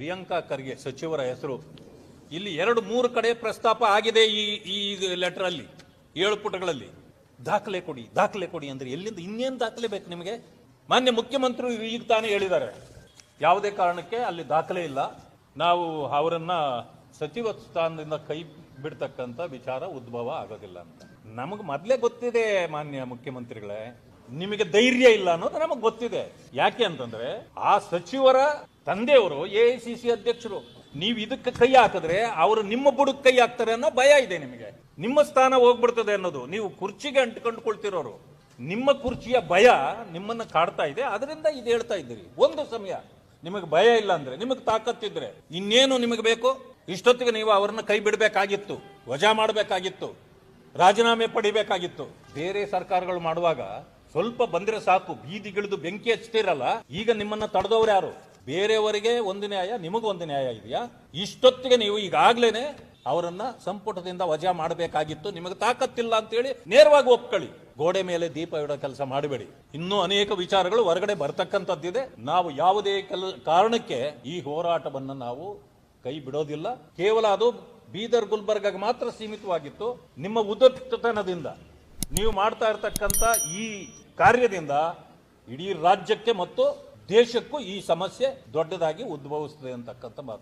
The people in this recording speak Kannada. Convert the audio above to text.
ಪ್ರಿಯಾಂಕಾ ಖರ್ಗೆ ಸಚಿವರ ಹೆಸರು. ಇಲ್ಲಿ ಎರಡು, ಮೂರು ಕಡೆ ಪ್ರಸ್ತಾಪ ಆಗಿದೆ ಈ ಈ ಲೆಟರ್ ಅಲ್ಲಿ, ಏಳು ಪುಟಗಳಲ್ಲಿ. ದಾಖಲೆ ಕೊಡಿ ದಾಖಲೆ ಕೊಡಿ ಅಂದ್ರೆ ಎಲ್ಲಿಂದ, ಇನ್ನೇನು ದಾಖಲೆ ಬೇಕು ನಿಮಗೆ? ಮಾನ್ಯ ಮುಖ್ಯಮಂತ್ರಿ ಈಗ ತಾನೇ ಹೇಳಿದ್ದಾರೆ. ಯಾವುದೇ ಕಾರಣಕ್ಕೆ ಅಲ್ಲಿ ದಾಖಲೆ ಇಲ್ಲ. ನಾವು ಅವರನ್ನ ಸಚಿವ ಸ್ಥಾನದಿಂದ ಕೈ ಬಿಡ್ತಕ್ಕಂಥ ವಿಚಾರ ಉದ್ಭವ ಆಗೋದಿಲ್ಲ ಅಂತ. ನಮಗೆ ಮೊದಲೇ ಗೊತ್ತಿದೆ ಮಾನ್ಯ ಮುಖ್ಯಮಂತ್ರಿಗಳೇ. ನಿಮಗೆ ಧೈರ್ಯ ಇಲ್ಲ ಅನ್ನೋದು ನಮಗೆ ಗೊತ್ತಿದೆ. ಯಾಕೆ ಅಂತಂದ್ರೆ ಆ ಸಚಿವರ ತಂದೆಯವರು ಎ ಐ ಸಿ ಸಿ ಅಧ್ಯಕ್ಷರು, ನೀವು ಇದಕ್ಕೆ ಕೈ ಹಾಕಿದ್ರೆ ಅವರು ನಿಮ್ಮ ಬುಡಕ್ ಕೈ ಹಾಕ್ತಾರೆ ಅನ್ನೋ ಭಯ ಇದೆ ನಿಮಗೆ. ನಿಮ್ಮ ಸ್ಥಾನ ಹೋಗ್ಬಿಡ್ತದೆ ಅನ್ನೋದು, ನೀವು ಕುರ್ಚಿಗೆ ಅಂಟ್ಕೊಂಡ್ಕೊಳ್ತಿರೋರು, ನಿಮ್ಮ ಕುರ್ಚಿಯ ಭಯ ನಿಮ್ಮನ್ನ ಕಾಡ್ತಾ ಇದೆ. ಅದರಿಂದ ಇದು ಹೇಳ್ತಾ ಇದ್ದೀರಿ. ಒಂದು ಸಮಯ ನಿಮಗೆ ಭಯ ಇಲ್ಲ ಅಂದ್ರೆ, ನಿಮಗೆ ತಾಕತ್ತಿದ್ರೆ ಇನ್ನೇನು ನಿಮಗೆ ಬೇಕು? ಇಷ್ಟೊತ್ತಿಗೆ ನೀವು ಅವರನ್ನ ಕೈ ಬಿಡಬೇಕಾಗಿತ್ತು, ವಜಾ ಮಾಡಬೇಕಾಗಿತ್ತು, ರಾಜೀನಾಮೆ ಪಡಿಬೇಕಾಗಿತ್ತು. ಬೇರೆ ಸರ್ಕಾರಗಳು ಮಾಡುವಾಗ ಸ್ವಲ್ಪ ಬಂದ್ರೆ ಸಾಕು, ಬೀದಿಗಿಳಿದು ಬೆಂಕಿ ಹಚ್ತಿರಲ್ಲ, ಈಗ ನಿಮ್ಮನ್ನ ತಡೆದವ್ರು ಯಾರು? ಬೇರೆಯವರಿಗೆ ಒಂದು ನ್ಯಾಯ ಒಂದು ನ್ಯಾಯ ಇದೆಯಾ? ಇಷ್ಟೊತ್ತಿಗೆ ನೀವು ಈಗಾಗ್ಲೇನೆ ಅವರನ್ನ ಸಂಪುಟದಿಂದ ವಜಾ ಮಾಡಬೇಕಾಗಿತ್ತು. ನಿಮಗೆ ತಾಕತ್ತಿಲ್ಲ ಅಂತೇಳಿ ನೇರವಾಗಿ ಒಪ್ಕೊಳ್ಳಿ. ಗೋಡೆ ಮೇಲೆ ದೀಪ ಇಡೋ ಕೆಲಸ ಮಾಡಬೇಡಿ. ಇನ್ನೂ ಅನೇಕ ವಿಚಾರಗಳು ಹೊರಗಡೆ ಬರ್ತಕ್ಕಂಥದ್ದಿದೆ. ನಾವು ಯಾವುದೇ ಕೆಲ, ಕಾರಣಕ್ಕೆ ಈ ಹೋರಾಟವನ್ನು ನಾವು ಕೈ ಬಿಡೋದಿಲ್ಲ. ಕೇವಲ ಅದು ಬೀದರ್ ಗುಲ್ಬರ್ಗಾಗೆ ಮಾತ್ರ ಸೀಮಿತವಾಗಿತ್ತು. ನಿಮ್ಮ ಉದತ್ತತನದಿಂದ ನೀವು ಮಾಡ್ತಾ ಇರತಕ್ಕಂಥ ಈ ಕಾರ್ಯದಿಂದ ಇಡೀ ರಾಜ್ಯಕ್ಕೆ ಮತ್ತು ದೇಶಕ್ಕೂ ಈ ಸಮಸ್ಯೆ ದೊಡ್ಡದಾಗಿ ಉದ್ಭವಿಸ್ತದೆ ಅಂತಕ್ಕಂಥ ಮಾತು.